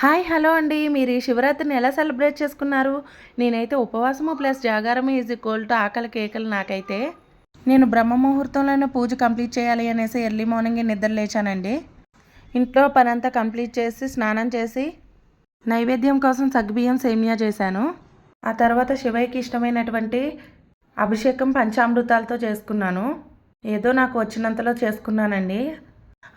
Hi hello అండి. మీరు ఈ శివరాత్రిని ఎలా సెలబ్రేట్ చేసుకున్నారు? నేనైతే ఉపవాసము ప్లస్ జాగారము ఈజ్ ఈక్వల్ టు ఆకలి కేకలు నాకైతే. నేను బ్రహ్మ ముహూర్తంలోనే పూజ కంప్లీట్ చేయాలి అనేసి ఎర్లీ మార్నింగ్ నిద్ర లేచానండి. ఇంట్లో పనంతా కంప్లీట్ చేసి స్నానం చేసి నైవేద్యం కోసం సగ్బియ్యం సేమియా చేశాను. ఆ తర్వాత శివయ్యకి ఇష్టమైనటువంటి అభిషేకం పంచామృతాలతో చేసుకున్నాను. ఏదో నాకు వచ్చినంతలో చేసుకున్నానండి.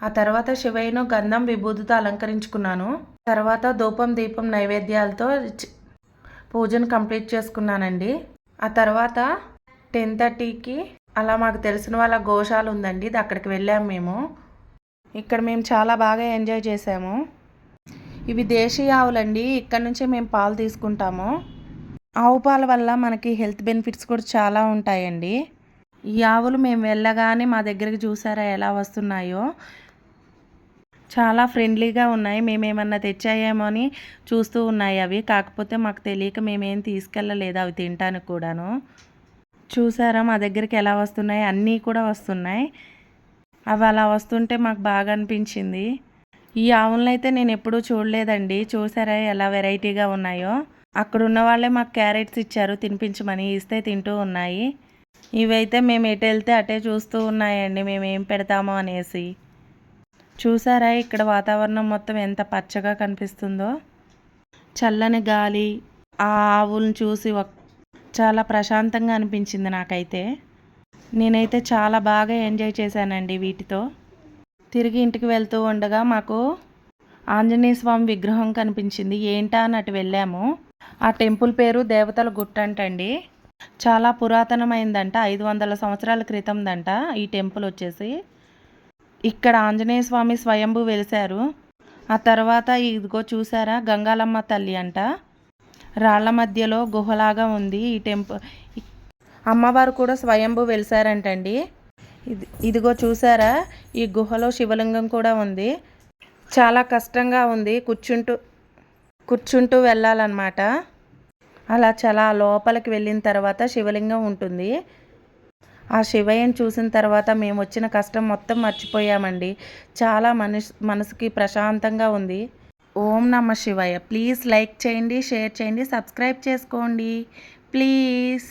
ఆ తర్వాత శివయ్యను గంధం విభూతితో అలంకరించుకున్నాను. తర్వాత ధూపం దీపం నైవేద్యాలతో పూజను కంప్లీట్ చేసుకున్నానండి. ఆ తర్వాత టెన్ థర్టీకి అలా మాకు తెలిసిన వాళ్ళ గోశాల ఉందండి. ఇది అక్కడికి వెళ్ళాము మేము. ఇక్కడ మేము చాలా బాగా ఎంజాయ్ చేసాము ఇవి దేశీయ ఆవులండి. ఇక్కడ నుంచే మేము పాలు తీసుకుంటాము. ఆవు పాల వల్ల మనకి హెల్త్ బెనిఫిట్స్ కూడా చాలా ఉంటాయండి. ఈ ఆవులు మేము వెళ్ళగానే మా దగ్గరికి చూసారా ఎలా వస్తున్నాయో? చాలా ఫ్రెండ్లీగా ఉన్నాయి. మేమేమన్నా తెచ్చాయేమో అని చూస్తూ ఉన్నాయి అవి. కాకపోతే మాకు తెలియక మేమేం తీసుకెళ్ళలేదు అవి తినటానికి కూడాను. చూసారా మా దగ్గరికి ఎలా వస్తున్నాయి? అన్నీ కూడా వస్తున్నాయి. అవి అలా వస్తుంటే మాకు బాగా అనిపించింది. ఈ ఆవులను అయితే నేను ఎప్పుడూ చూడలేదండి. చూసారా ఎలా వెరైటీగా ఉన్నాయో? అక్కడ ఉన్న వాళ్ళే మాకు క్యారెట్స్ ఇచ్చారు. తినిపించమని ఇస్తే తింటూ ఉన్నాయి. ఇవైతే మేము ఎటు వెళ్తే అటే చూస్తూ ఉన్నాయండి. మేము ఏం పెడతామో అనేసి. చూసారా ఇక్కడ వాతావరణం మొత్తం ఎంత పచ్చగా కనిపిస్తుందో? చల్లని గాలి ఆ ఆవులను చూసి చాలా ప్రశాంతంగా అనిపించింది నాకైతే. నేనైతే చాలా బాగా ఎంజాయ్ చేశానండి వీటితో. తిరిగి ఇంటికి వెళ్తూ ఉండగా మాకు ఆంజనేయ స్వామి విగ్రహం కనిపించింది. ఏంటా అని అటు వెళ్ళాము. ఆ టెంపుల్ పేరు దేవతల గుట్ట అంటండి. చాలా పురాతనమైందంట. ఐదు వందల సంవత్సరాల క్రితందంట ఈ టెంపుల్ వచ్చేసి. ఇక్కడ ఆంజనేయ స్వామి స్వయంభూ వెలిశారు. ఆ తర్వాత ఇదిగో చూసారా? గంగాలమ్మ తల్లి అంట. రాళ్ళ మధ్యలో గుహలాగా ఉంది ఈ టెంపుల్ అమ్మవారు కూడా స్వయంభూ వెలిసారంటండి ఇది ఇదిగో చూసారా? ఈ గుహలో శివలింగం కూడా ఉంది. చాలా కష్టంగా ఉంది. కూర్చుంటూ కూర్చుంటూ వెళ్ళాలన్నమాట. అలా చాలా లోపలికి వెళ్ళిన తర్వాత శివలింగం ఉంటుంది. ఆ శివయ్యను చూసిన తర్వాత మేము వచ్చిన కష్టం మొత్తం మర్చిపోయామండి. చాలా మనస్ మనసుకి ప్రశాంతంగా ఉంది. ఓం నమ శివయ్య ప్లీజ్ లైక్ చేయండి షేర్ చేయండి సబ్స్క్రైబ్ చేసుకోండి. ప్లీజ్.